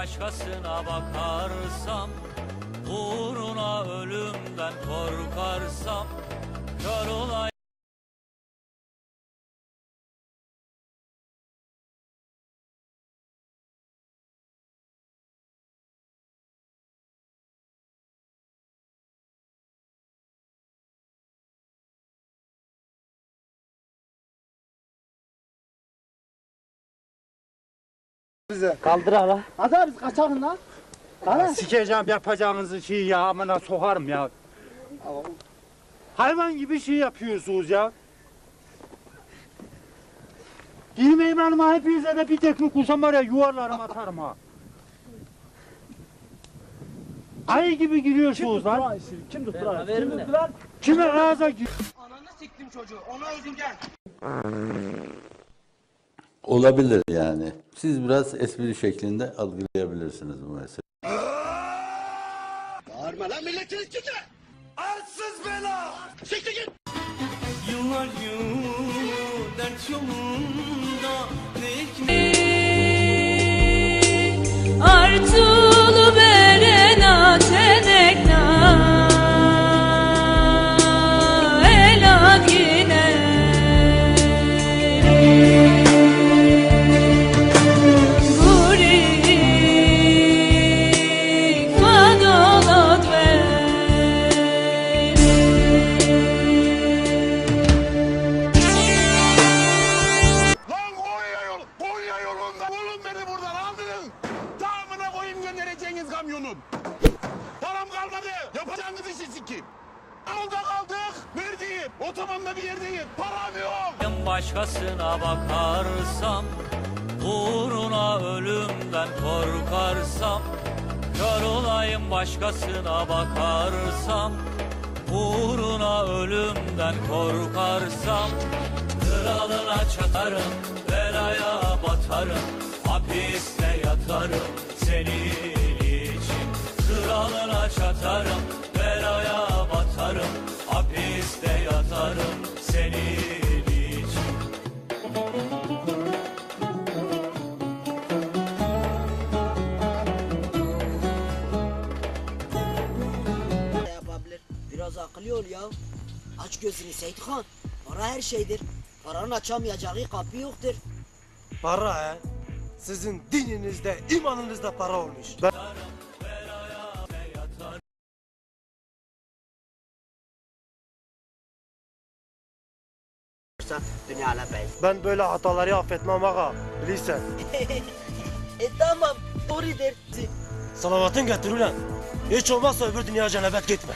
başkasına bakarsam bize. Kaldır hala. Biz kaçalım lan. Hadi. Sikeceğim yapacağınızı şey ya amına sokarım ya. Hayvan gibi şey yapıyorsunuz ya. Girmeyin hanıma hepinize de bir tekme kursam var ya yuvarlarım atarım ha. Ayı gibi giriyorsunuz lan. Kim tuttu lan? Kim tuttu lan? Kime ağza gir? Olabilir yani. Siz biraz espri şeklinde algılayabilirsiniz bu meseleyi. Yıllar yılı dert yolunda Artulu yolunda bulun beni buradan aldırın. Tamamına koyayım göndereceğiniz kamyonun. Param kalmadı. Yapacağınız işi sikeyim. Alda kaldık. Neredeyim? Otobanda bir yerdeyim. Param yok. başkasına bakarsam Uğruna ölümden korkarsam Kör olayım başkasına bakarsam Uğruna ölümden korkarsam Kralına çatarım, batarım Hapiste yatarım senin için Kralına çatarım, belaya batarım Hapiste yatarım senin için yapabilir. Biraz akıllı ol ya. Aç gözünü Seyit Han. Para her şeydir. Paranın açamayacağı kapı yoktur. Para he. Sizin dininizde, imanınızda para olmuş. Ben ben böyle hataları affetmem ağa. Bilirsen. e tamam. Doğrudur. Salavatın getir ulan. Hiç olmazsa öbür dünya cenabet gitme.